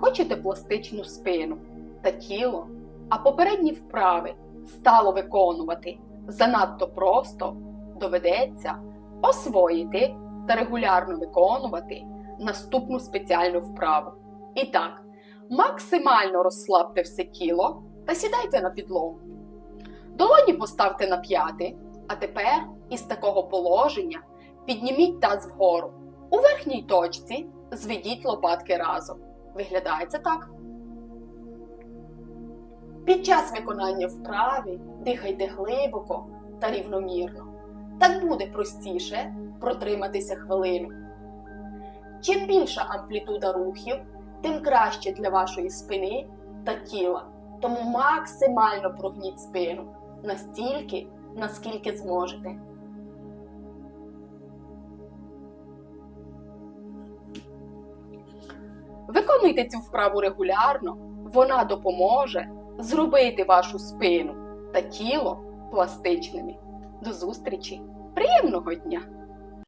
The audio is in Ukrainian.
Хочете пластичну спину та тіло, а попередні вправи стало виконувати занадто просто, доведеться освоїти та регулярно виконувати наступну спеціальну вправу. І так, максимально розслабте все тіло та сідайте на підлогу. Долоні поставте на п'яти, а тепер із такого положення підніміть таз вгору. У верхній точці зведіть лопатки разом. Виглядає це так. Під час виконання вправи дихайте глибоко та рівномірно. Так буде простіше протриматися хвилину. Чим більша амплітуда рухів, тим краще для вашої спини та тіла. Тому максимально прогніть спину настільки, наскільки зможете. Виконуйте цю вправу регулярно, вона допоможе зробити вашу спину та тіло пластичними. До зустрічі! Приємного дня!